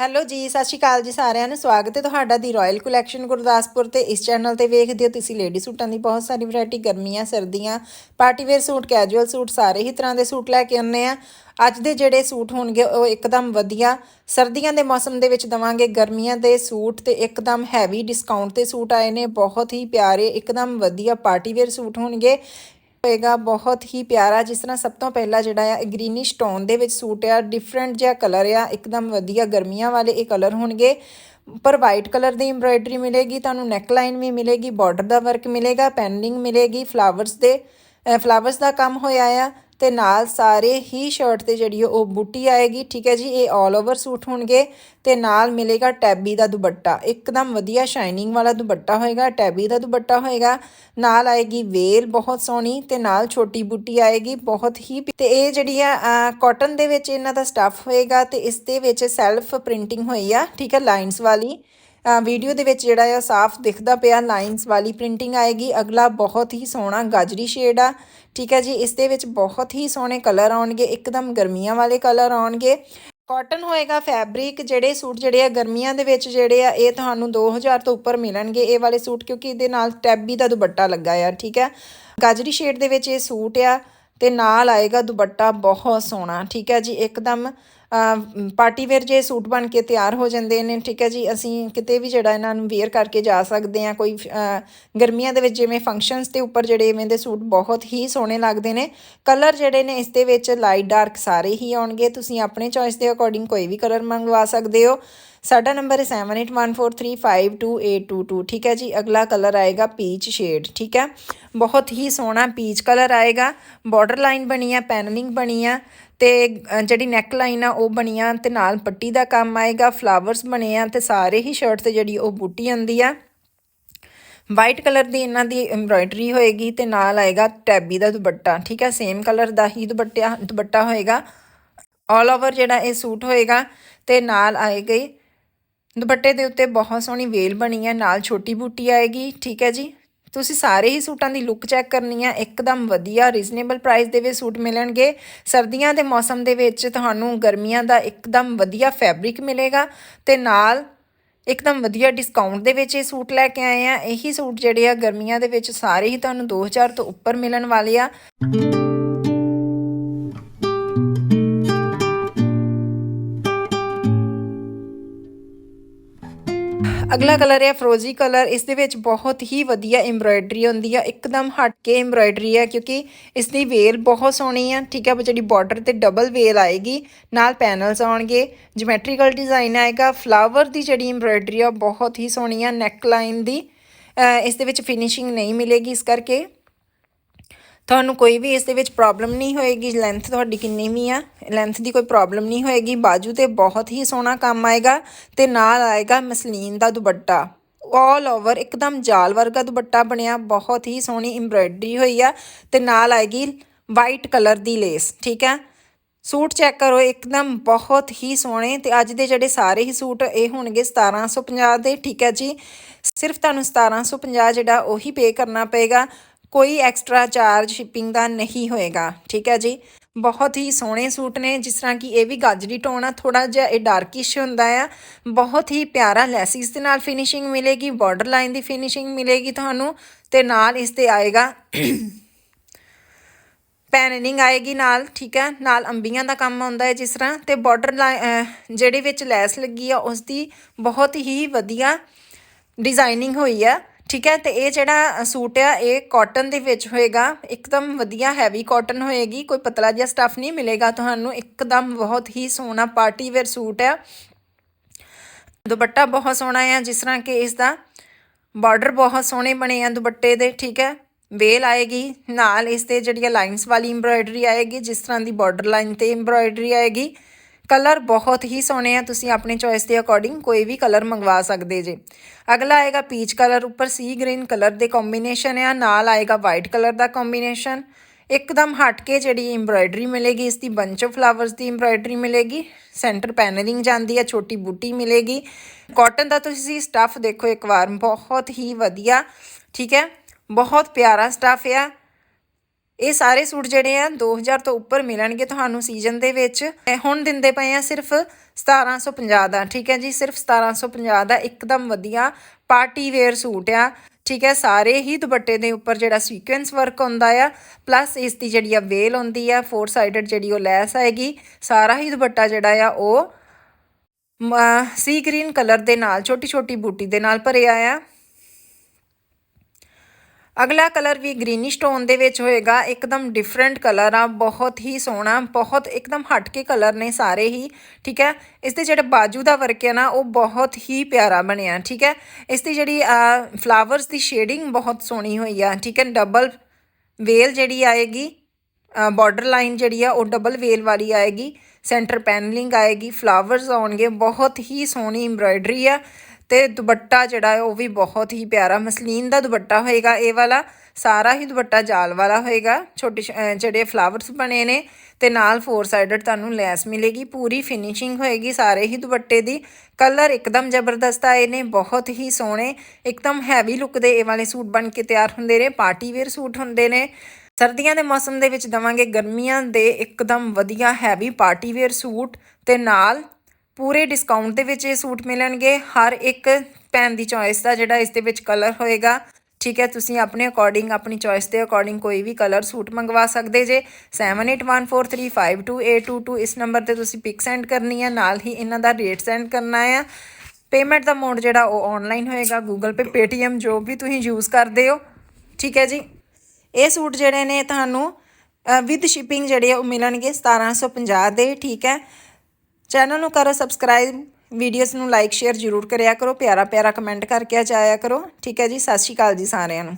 Hello ਜੀ, ਸਤਿ ਸ਼੍ਰੀ ਅਕਾਲ ਜੀ ਸਾਰਿਆਂ ਨੂੰ। ਸਵਾਗਤ ਹੈ ਤੁਹਾਡਾ ਦੀ ਰਾਇਲ ਕਲੈਕਸ਼ਨ ਗੁਰਦਾਸਪੁਰ ਤੇ। ਇਸ ਚੈਨਲ ਤੇ ਵੇਖਦੇ ਹੋ ਤੁਸੀਂ ਲੇਡੀ ਸੂਟਾਂ ਦੀ। ਬਹੁਤ ਸਾਰੀ ਵੈਰਾਈਟੀ ਗਰਮੀਆਂ, ਸਰਦੀਆਂ party wear suit casual suit, ਸਾਰੇ ਹੀ ਤਰ੍ਹਾਂ ਦੇ ਸੂਟ ਲੈ ਕੇ ਆਉਂਦੇ ਆ ਅੱਜ ਦੇ ਜਿਹੜੇ ਸੂਟ ਹੋਣਗੇ, ਉਹ ਇੱਕਦਮ ਵਧੀਆ ਸਰਦੀਆਂ ਦੇ ਮੌਸਮ ਦੇ ਵਿੱਚ ਦਵਾਂਗੇ। ਗਰਮੀਆਂ ਦੇ ਸੂਟ ਤੇ ਇੱਕਦਮ ਹੈਵੀ ਡਿਸਕਾਊਂਟ ਤੇ ਸੂਟ ਆਏ ਨੇ। ਬਹੁਤ ਹੀ ਪਿਆਰੇ, ਇੱਕਦਮ ਵਧੀਆ ਪਾਰਟੀ ਵੇਅਰ ਸੂਟ ਹੋਣਗੇ। ਹੋਏਗਾ, ਬਹੁਤ ਹੀ ਪਿਆਰਾ, ਜਿਸ ਤਰ੍ਹਾਂ ਸਭ ਤੋਂ ਪਹਿਲਾਂ ਜਿਹੜਾ ਆ ਗ੍ਰੀਨਿਸ਼ ਟੋਨ ਦੇ ਵਿੱਚ ਸੂਟ ਆ ਡਿਫਰੈਂਟ ਜਿਹਾ ਕਲਰ ਆ, ਇੱਕਦਮ ਵਧੀਆ ਗਰਮੀਆਂ ਵਾਲੇ ਇਹ ਕਲਰ ਹੋਣਗੇ। ਪਰ ਵਾਈਟ ਕਲਰ ਦੀ ਐਮਬ੍ਰਾਇਡਰੀ ਮਿਲੇਗੀ, ਤੁਹਾਨੂੰ ਨੈਕ ਲਾਈਨ ਵੀ ਮਿਲੇਗੀ ਬਾਰਡਰ ਦਾ ਵਰਕ ਮਿਲੇਗਾ ਪੈਨਲਿੰਗ ਮਿਲੇਗੀ ਫਲਾਵਰਸ ਦੇ ਫਲਾਵਰਸ ਦਾ ਕੰਮ ਹੋਇਆ ਆ। ਤੇ ਨਾਲ ਸਾਰੇ ਹੀ ਸ਼ਰਟ ਤੇ ਜਿਹੜੀ ਉਹ ਬੂਟੀ ਆਏਗੀ, ਠੀਕ ਹੈ ਜੀ? ਇਹ 올 ਓਵਰ ਸੂਟ ਹੋਣਗੇ ਤੇ ਨਾਲ ਮਿਲੇਗਾ ਟੈਬੀ ਦਾ ਦੁਪੱਟਾ। ਇੱਕਦਮ ਵਧੀਆ ਸ਼ਾਈਨਿੰਗ ਵਾਲਾ ਦੁਪੱਟਾ ਹੋਏਗਾ, ਟੈਬੀ ਦਾ ਦੁਪੱਟਾ ਹੋਏਗਾ। ਨਾਲ ਆਏਗੀ ਵੇਲ ਬਹੁਤ ਸੋਹਣੀ ਤੇ ਨਾਲ ਛੋਟੀ ਬੂਟੀ ਆਏਗੀ, ਬਹੁਤ ਹੀ ਤੇ ਇਹ ਜਿਹੜੀ ਆ ਕਾਟਨ ਦੇ ਵਿੱਚ ਇਹਨਾਂ ਦਾ ਸਟੱਫ ਹੋਏਗਾ ਤੇ ਇਸ ਦੇ ਵਿੱਚ ਸੈਲਫ ਪ੍ਰਿੰਟਿੰਗ ਹੋਈ ਆ, ਠੀਕ ਹੈ ਲਾਈਨਸ ਵਾਲੀ। ਵੀਡੀਓ ਦੇ ਵਿੱਚ ਜਿਹੜਾ ਆ ਸਾਫ਼ ਦਿਖਦਾ ਪਿਆ, ਲਾਈਨਸ ਵਾਲੀ ਪ੍ਰਿੰਟਿੰਗ ਆਏਗੀ। ਅਗਲਾ ਬਹੁਤ ਹੀ ਸੋਹਣਾ ਗਾਜਰੀ ਸ਼ੇਡ ਆ। ਠੀਕ ਹੈ ਜੀ, ਇਸ ਦੇ ਵਿੱਚ ਬਹੁਤ ਹੀ ਸੋਹਣੇ ਕਲਰ ਆਉਣਗੇ, ਇੱਕਦਮ ਗਰਮੀਆਂ ਵਾਲੇ ਕਲਰ ਆਉਣਗੇ। ਕਾਟਨ ਹੋਏਗਾ ਫੈਬਰਿਕ ਜਿਹੜੇ ਸੂਟ ਜਿਹੜੇ ਆ ਗਰਮੀਆਂ ਦੇ ਵਿੱਚ ਜਿਹੜੇ ਆ, ਇਹ ਤੁਹਾਨੂੰ 2000 ਤੋਂ ਉੱਪਰ ਮਿਲਣਗੇ ਇਹ ਵਾਲੇ ਸੂਟ, ਕਿਉਂਕਿ ਇਹਦੇ ਨਾਲ ਟੈਬੀ ਦਾ ਦੁਪੱਟਾ ਲੱਗਾ ਆ, ਠੀਕ ਹੈ। ਗਾਜਰੀ ਸ਼ੇਡ ਦੇ ਵਿੱਚ ਇਹ ਸੂਟ ਆ ਤੇ ਨਾਲ ਆਏਗਾ ਦੁਪੱਟਾ ਬਹੁਤ ਸੋਹਣਾ, ਠੀਕ ਹੈ ਜੀ, ਇੱਕਦਮ ਪਾਰਟੀ ਵੇਅਰ ਜੇ ਸੂਟ ਬਣ ਕੇ ਤਿਆਰ ਹੋ ਜਾਂਦੇ ਨੇ, ਠੀਕ ਹੈ ਜੀ, ਅਸੀਂ ਕਿਤੇ ਵੀ ਜਿਹੜਾ ਇਹਨਾਂ ਨੂੰ ਵੇਅਰ ਕਰਕੇ ਜਾ ਸਕਦੇ ਆ ਕੋਈ ਗਰਮੀਆਂ ਦੇ ਵਿੱਚ ਜਿਵੇਂ ਫੰਕਸ਼ਨਸ ਤੇ ਉੱਪਰ ਜਿਹੜੇ ਇਵੇਂ ਦੇ ਸੂਟ ਬਹੁਤ ਹੀ ਸੋਹਣੇ ਲੱਗਦੇ ਨੇ ਕਲਰ ਜਿਹੜੇ ਨੇ ਇਸ ਦੇ ਵਿੱਚ ਲਾਈਟ ਡਾਰਕ ਸਾਰੇ ਹੀ ਆਉਣਗੇ, ਤੁਸੀਂ ਆਪਣੇ ਚੋਇਸ ਦੇ ਅਕੋਰਡਿੰਗ ਕੋਈ ਵੀ ਕਲਰ ਮੰਗਵਾ ਸਕਦੇ ਹੋ। ਸਾਡਾ ਨੰਬਰ ਹੈ 7814352822 ਠੀਕ ਹੈ ਜੀ, ਅਗਲਾ ਕਲਰ ਆਏਗਾ ਪੀਚ ਸ਼ੇਡ ਠੀਕ ਹੈ? ਬਹੁਤ ਹੀ ਸੋਹਣਾ ਪੀਚ ਕਲਰ ਆਏਗਾ। ਬਾਰਡਰ ਲਾਈਨ ਬਣੀ ਆ ਪੈਨਲਿੰਗ ਬਣੀ ਆ, ਤੇ ਜਿਹੜੀ ਨੈਕ ਲਾਈਨ ਆ, ਉਹ ਬਣੀ ਆ ਤੇ ਨਾਲ ਪੱਟੀ ਦਾ ਕੰਮ ਆਏਗਾ ਫਲਾਵਰਸ ਬਣੇ ਆ ਤੇ ਸਾਰੇ ਹੀ ਸ਼ਰਟ ਤੇ ਜਿਹੜੀ ਉਹ ਬੂਟੀ ਆਂਦੀ ਆ। ਵਾਈਟ ਕਲਰ ਦੀ ਇਹਨਾਂ ਦੀ ਐਮਬ੍ਰਾਇਡਰੀ ਹੋਏਗੀ ਤੇ ਨਾਲ ਆਏਗਾ ਟੈਬੀ ਦਾ ਦੁਪੱਟਾ, ਠੀਕ ਹੈ? ਸੇਮ ਕਲਰ ਦਾ ਹੀ ਦੁਪੱਟਾ ਦੁਪੱਟਾ ਹੋਏਗਾ। ਆਲ ਓਵਰ ਜਿਹੜਾ ਇਹ ਸੂਟ ਹੋਏਗਾ ਤੇ ਨਾਲ ਆਏਗੀ ਦੁਪੱਟੇ ਦੇ ਉੱਤੇ ਬਹੁਤ ਸੋਹਣੀ ਵੇਲ ਬਣੀ ਹੈ, ਨਾਲ ਛੋਟੀ ਬੂਟੀ ਆਏਗੀ, ਠੀਕ ਹੈ ਜੀ? ਤੁਸੀਂ ਸਾਰੇ ਹੀ ਸੂਟਾਂ ਦੀ ਲੁੱਕ ਚੈੱਕ ਕਰਨੀ ਆ ਇੱਕਦਮ ਵਧੀਆ ਰੀਜ਼ਨੇਬਲ ਪ੍ਰਾਈਸ ਦੇ ਵਿੱਚ ਸੂਟ ਮਿਲਣਗੇ। ਸਰਦੀਆਂ ਦੇ ਮੌਸਮ ਦੇ ਵਿੱਚ ਤੁਹਾਨੂੰ ਗਰਮੀਆਂ ਦਾ ਇੱਕਦਮ ਵਧੀਆ ਫੈਬਰਿਕ ਮਿਲੇਗਾ ਤੇ ਨਾਲ ਇੱਕਦਮ ਵਧੀਆ ਡਿਸਕਾਊਂਟ ਦੇ ਵਿੱਚ ਇਹ ਸੂਟ ਲੈ ਕੇ ਆਏ ਆ ਇਹੀ ਸੂਟ ਜਿਹੜੇ ਆ, ਗਰਮੀਆਂ ਦੇ ਵਿੱਚ ਸਾਰੇ ਹੀ ਤੁਹਾਨੂੰ 2000 ਤੋਂ ਉੱਪਰ ਮਿਲਣ ਵਾਲੇ ਆ। ਅਗਲਾ ਕਲਰ ਹੈ ਫਰੋਜ਼ੀ ਕਲਰ। ਇਸ ਦੇ ਵਿੱਚ ਬਹੁਤ ਹੀ ਵਧੀਆ ਐਮਬ੍ਰਾਇਡਰੀ ਹੁੰਦੀ ਆ। ਇੱਕਦਮ ਹਟ ਕੇ ਐਮਬ੍ਰਾਇਡਰੀ ਹੈ ਕਿਉਂਕਿ ਇਸ ਦੀ ਵੇਲ ਬਹੁਤ ਸੋਹਣੀ ਆ। ਠੀਕ ਹੈ ਜਿਹੜੀ ਬਾਰਡਰ ਤੇ ਡਬਲ ਵੇਲ ਆਏਗੀ ਨਾਲ ਪੈਨਲਸ ਆਉਣਗੇ। ਜਿਓਮੈਟ੍ਰੀਕਲ ਡਿਜ਼ਾਈਨ ਆਏਗਾ ਫਲਾਵਰ ਦੀ ਜਿਹੜੀ ਐਮਬ੍ਰਾਇਡਰੀ ਆ ਬਹੁਤ ਹੀ ਸੋਹਣੀ ਆ ਨੈਕ ਲਾਈਨ ਦੀ ਇਸ ਦੇ ਵਿੱਚ ਫਿਨਿਸ਼ਿੰਗ ਨਹੀਂ ਮਿਲੇਗੀ ਇਸ ਕਰਕੇ। ਤੁਹਾਨੂੰ ਕੋਈ ਵੀ ਇਸ ਦੇ ਵਿੱਚ ਪ੍ਰੋਬਲਮ ਨਹੀਂ ਹੋਏਗੀ ਲੈਂਥ ਤੁਹਾਡੀ ਕਿੰਨੀ ਵੀ ਆ ਲੈਂਥ ਦੀ ਕੋਈ ਪ੍ਰੋਬਲਮ ਨਹੀਂ ਹੋਏਗੀ, ਬਾਜੂ ਤੇ ਬਹੁਤ ਹੀ ਸੋਹਣਾ ਕੰਮ ਆਏਗਾ ਤੇ ਨਾਲ ਆਏਗਾ ਮਸਲੀਨ ਦਾ ਦੁਪੱਟਾ। ਆਲ ਓਵਰ ਇੱਕਦਮ ਜਾਲ ਵਰਗਾ ਦੁਪੱਟਾ ਬਣਿਆ, ਬਹੁਤ ਹੀ ਸੋਹਣੀ ਐਮਬ੍ਰਾਇਡਰੀ ਹੋਈ ਆ ਤੇ ਨਾਲ ਆਏਗੀ ਵਾਈਟ ਕਲਰ ਦੀ ਲੇਸ ਠੀਕ ਹੈ ਸੂਟ ਚੈੱਕ ਕਰੋ, ਇੱਕਦਮ ਬਹੁਤ ਹੀ ਸੋਹਣੇ ਤੇ ਅੱਜ ਦੇ ਜਿਹੜੇ ਸਾਰੇ ਹੀ ਸੂਟ ਇਹ ਹੋਣਗੇ 1750 ਦੇ, ਠੀਕ ਹੈ ਜੀ? ਸਿਰਫ ਤੁਹਾਨੂੰ 1750 ਜਿਹੜਾ ਉਹੀ ਪੇ ਕਰਨਾ ਪਏਗਾ। ਕੋਈ ਐਕਸਟਰਾ ਚਾਰਜ ਸ਼ਿਪਿੰਗ ਦਾ ਨਹੀਂ ਹੋਏਗਾ। ਠੀਕ ਹੈ ਜੀ? ਬਹੁਤ ਹੀ ਸੋਹਣੇ ਸੂਟ ਨੇ, ਜਿਸ ਤਰ੍ਹਾਂ ਕਿ ਇਹ ਵੀ ਗਾਜਰੀ ਟੋਨ ਆ ਥੋੜਾ ਜਿਹਾ ਇਹ ਡਾਰਕਿਸ਼ ਹੁੰਦਾ ਆ। ਬਹੁਤ ਹੀ ਪਿਆਰਾ ਲੈਸਿਸ ਦੇ ਨਾਲ ਫਿਨਿਸ਼ਿੰਗ ਮਿਲੇਗੀ ਬਾਰਡਰ ਲਾਈਨ ਦੀ ਫਿਨਿਸ਼ਿੰਗ ਮਿਲੇਗੀ ਤੁਹਾਨੂੰ, ਤੇ ਨਾਲ ਇਸ ਤੇ ਆਏਗਾ ਪੈਨਨਿੰਗ ਆਏਗੀ ਨਾਲ, ਠੀਕ ਹੈ? ਨਾਲ ਅੰਬੀਆਂ ਦਾ ਕੰਮ ਆਉਂਦਾ ਹੈ ਜਿਸ ਤਰ੍ਹਾਂ, ਤੇ ਬਾਰਡਰ ਜਿਹੜੇ ਵਿੱਚ ਲੈਸ ਲੱਗੀ ਆ ਉਸ ਦੀ ਬਹੁਤ ਹੀ ਵਧੀਆ ਡਿਜ਼ਾਈਨਿੰਗ ਹੋਈ ਆ। ਠੀਕ ਹੈ, ਤੇ ਇਹ ਜਿਹੜਾ ਸੂਟ ਆ, ਇਹ ਕਾਟਨ ਦੇ ਵਿੱਚ ਹੋਏਗਾ। ਇੱਕਦਮ ਵਧੀਆ ਹੈਵੀ ਕਾਟਨ ਹੋਏਗੀ, ਕੋਈ ਪਤਲਾ ਜਿਹਾ ਸਟਫ ਨਹੀਂ ਮਿਲੇਗਾ ਤੁਹਾਨੂੰ। ਇੱਕਦਮ ਬਹੁਤ ਹੀ ਸੋਹਣਾ ਪਾਰਟੀ ਵੇਅਰ ਸੂਟ ਆ। ਦੁਪੱਟਾ ਬਹੁਤ ਸੋਹਣਾ ਆ, ਜਿਸ ਤਰ੍ਹਾਂ ਕਿ ਇਸ ਦਾ ਬਾਰਡਰ ਬਹੁਤ ਸੋਹਣੇ ਬਣੇ ਆ ਦੁਪੱਟੇ ਦੇ, ਠੀਕ ਹੈ। ਵੇਲ ਆਏਗੀ, ਨਾਲ ਇਸ ਤੇ ਜਿਹੜੀਆਂ ਲਾਈਨਸ ਵਾਲੀ ਐਮਬ੍ਰਾਇਡਰੀ ਆਏਗੀ, ਜਿਸ ਤਰ੍ਹਾਂ ਦੀ ਬਾਰਡਰ ਲਾਈਨ ਤੇ ਐਮਬ੍ਰਾਇਡਰੀ ਆਏਗੀ। ਕਲਰ ਬਹੁਤ ਹੀ ਸੋਹਣੇ ਆ, ਤੁਸੀਂ ਆਪਣੇ ਚੋਇਸ ਦੇ ਅਕੋਰਡਿੰਗ ਕੋਈ ਵੀ ਕਲਰ ਮੰਗਵਾ ਸਕਦੇ ਜੇ। ਅਗਲਾ ਆਏਗਾ ਪੀਚ ਕਲਰ, ਉੱਪਰ ਸੀ ਗ੍ਰੀਨ ਕਲਰ ਦੇ ਕੰਬੀਨੇਸ਼ਨ ਆ, ਨਾਲ ਆਏਗਾ ਵਾਈਟ ਕਲਰ ਦਾ ਕੰਬੀਨੇਸ਼ਨ ਇੱਕਦਮ ਹਟ ਕੇ ਜਿਹੜੀ ਐਮਬ੍ਰਾਇਡਰੀ ਮਿਲੇਗੀ ਇਸ ਦੀ ਬੰਚ ਆਫ ਫਲਾਵਰਸ ਦੀ ਐਮਬ੍ਰਾਇਡਰੀ ਮਿਲੇਗੀ ਸੈਂਟਰ ਪੈਨਲਿੰਗ ਜਾਂਦੀ ਹੈ ਛੋਟੀ ਬੂਟੀ ਮਿਲੇਗੀ। ਕਾਟਨ ਦਾ ਤੁਸੀਂ ਸਟੱਫ ਦੇਖੋ, ਇੱਕ ਵਾਰ ਬਹੁਤ ਹੀ ਵਧੀਆ, ਠੀਕ ਹੈ? ਬਹੁਤ ਪਿਆਰਾ ਸਟੱਫ ਆ। ਇਹ ਸਾਰੇ ਸੂਟ ਜਿਹੜੇ ਆ 2000 ਤੋਂ ਉੱਪਰ ਮਿਲਣਗੇ ਤੁਹਾਨੂੰ ਸੀਜ਼ਨ ਦੇ ਵਿੱਚ। ਹੁਣ ਦਿੰਦੇ ਪਏ ਆ ਸਿਰਫ 1750 ਦਾ, ਠੀਕ ਹੈ ਜੀ? ਸਿਰਫ 1750 ਦਾ ਇੱਕਦਮ ਵਧੀਆ ਪਾਰਟੀ ਵੇਅਰ ਸੂਟ ਆ। ਠੀਕ ਹੈ, ਸਾਰੇ ਹੀ ਦੁਪੱਟੇ ਦੇ ਉੱਪਰ ਜਿਹੜਾ ਸੀਕੁਐਂਸ ਵਰਕ ਹੁੰਦਾ ਆ ਪਲੱਸ ਇਸ ਦੀ ਜਿਹੜੀ ਆ ਵੇਲ ਹੁੰਦੀ ਆ ਫੋਰ ਸਾਈਡਡ ਜਿਹੜੀ ਉਹ ਲੈਸ ਆਏਗੀ, ਸਾਰਾ ਹੀ ਦੁਪੱਟਾ ਜਿਹੜਾ ਆ ਉਹ ਸੀ ਗ੍ਰੀਨ ਕਲਰ ਦੇ ਨਾਲ ਛੋਟੀ ਛੋਟੀ ਬੂਟੀ ਦੇ ਨਾਲ ਭਰਿਆ ਆ। ਅਗਲਾ ਕਲਰ ਵੀ ਗ੍ਰੀਨਿਸ਼ ਟੋਨ ਦੇ ਵਿੱਚ ਹੋਏਗਾ। ਇੱਕਦਮ ਡਿਫਰੈਂਟ ਕਲਰ ਆ, ਬਹੁਤ ਹੀ ਸੋਹਣਾ, ਬਹੁਤ ਇੱਕਦਮ ਹਟ ਕੇ ਕਲਰ ਨੇ ਸਾਰੇ ਹੀ, ਠੀਕ ਹੈ? ਇਸ ਦੇ ਜਿਹੜਾ ਬਾਜੂ ਦਾ ਵਰਕ ਹੈ ਨਾ, ਉਹ ਬਹੁਤ ਹੀ ਪਿਆਰਾ ਬਣਿਆ, ਠੀਕ ਹੈ? ਇਸ ਦੀ ਜਿਹੜੀ ਫਲਾਵਰਸ ਦੀ ਸ਼ੇਡਿੰਗ ਬਹੁਤ ਸੋਹਣੀ ਹੋਈ ਆ, ਠੀਕ ਹੈ? ਡਬਲ ਵੇਲ ਜਿਹੜੀ ਆਏਗੀ ਬਾਰਡਰ ਲਾਈਨ ਜਿਹੜੀ ਆ, ਉਹ ਡਬਲ ਵੇਲ ਵਾਲੀ ਆਏਗੀ ਸੈਂਟਰ ਪੈਨਲਿੰਗ ਆਏਗੀ ਫਲਾਵਰਸ ਆਉਣਗੇ, ਬਹੁਤ ਹੀ ਸੋਹਣੀ ਐਮਬ੍ਰਾਇਡਰੀ ਆ। ਤੇ ਦੁਪੱਟਾ ਜਿਹੜਾ ਉਹ ਵੀ ਬਹੁਤ ਹੀ ਪਿਆਰਾ ਮਸਲੀਨ ਦਾ ਦੁਪੱਟਾ ਹੋਏਗਾ। ਇਹ ਵਾਲਾ ਸਾਰਾ ਹੀ ਦੁਪੱਟਾ ਜਾਲ ਵਾਲਾ ਹੋਏਗਾ। ਛੋਟੇ ਜਿਹੜੇ ਫਲਾਵਰਸ ਬਣੇ ਨੇ ਤੇ ਨਾਲ ਫੋਰ ਸਾਈਡਡ ਤੁਹਾਨੂੰ ਲੈਸ ਮਿਲੇਗੀ। ਪੂਰੀ ਫਿਨਿਸ਼ਿੰਗ ਹੋਏਗੀ ਸਾਰੇ ਹੀ ਦੁਪੱਟੇ ਦੀ। ਕਲਰ ਇੱਕਦਮ ਜ਼ਬਰਦਸਤ ਆਏ ਨੇ, ਬਹੁਤ ਹੀ ਸੋਹਣੇ, ਇੱਕਦਮ ਹੈਵੀ ਲੁੱਕ ਦੇ ਇਹ ਵਾਲੇ ਸੂਟ ਬਣ ਕੇ ਤਿਆਰ ਹੁੰਦੇ ਨੇ ਪਾਰਟੀ ਵੇਅਰ ਸੂਟ ਹੁੰਦੇ ਨੇ। ਸਰਦੀਆਂ ਦੇ ਮੌਸਮ ਦੇ ਵਿੱਚ ਦਵਾਂਗੇ ਗਰਮੀਆਂ ਦੇ ਇੱਕਦਮ ਵਧੀਆ ਹੈਵੀ ਪਾਰਟੀ ਵੇਅਰ ਸੂਟ ਤੇ ਨਾਲ ਪੂਰੇ ਡਿਸਕਾਊਂਟ ਦੇ ਵਿੱਚ ਇਹ ਸੂਟ ਮਿਲਣਗੇ। ਹਰ ਇੱਕ ਭੈਣ ਦੀ ਚੋਇਸ ਦਾ ਜਿਹੜਾ ਇਸ ਦੇ ਵਿੱਚ ਕਲਰ ਹੋਏਗਾ। ਠੀਕ ਹੈ, ਤੁਸੀਂ ਆਪਣੇ ਅਕੋਰਡਿੰਗ ਆਪਣੀ ਚੋਇਸ ਦੇ ਅਕੋਰਡਿੰਗ ਕੋਈ ਵੀ ਕਲਰ ਸੂਟ ਮੰਗਵਾ ਸਕਦੇ ਜੇ। 7814352822 ਇਸ ਨੰਬਰ ਤੇ ਤੁਸੀਂ ਪਿਕ ਸੈਂਡ ਕਰਨੀ ਹੈ। ਨਾਲ ਹੀ ਇਹਨਾਂ ਦਾ ਰੇਟ ਸੈਂਡ ਕਰਨਾ ਹੈ। ਪੇਮੈਂਟ ਦਾ ਮੋਡ ਜਿਹੜਾ ਉਹ ਆਨਲਾਈਨ ਹੋਏਗਾ। ਗੂਗਲ ਪੇ ਪੇਟੀਐਮ ਜੋ ਵੀ ਤੁਸੀਂ ਯੂਜ਼ ਕਰਦੇ ਹੋ। ਠੀਕ ਹੈ ਜੀ। ਇਹ ਸੂਟ ਜਿਹੜੇ ਨੇ ਤੁਹਾਨੂੰ ਵਿਦ ਸ਼ਿਪਿੰਗ ਜਿਹੜੇ ਆ ਉਹ ਮਿਲਣਗੇ। 1750 ਦੇ। ਠੀਕ ਹੈ। ਚੈਨਲ ਨੂੰ ਕਰੋ ਸਬਸਕ੍ਰਾਈਬ ਵੀਡੀਓਜ਼ ਨੂੰ ਲਾਈਕ ਸ਼ੇਅਰ ਜ਼ਰੂਰ ਕਰਿਆ ਕਰੋ ਪਿਆਰਾ ਪਿਆਰਾ ਕਮੈਂਟ ਕਰਕੇ ਜਾਇਆ ਕਰੋ। ਠੀਕ ਹੈ ਜੀ, ਸਤਿ ਸ਼੍ਰੀ ਅਕਾਲ ਜੀ ਸਾਰਿਆਂ ਨੂੰ।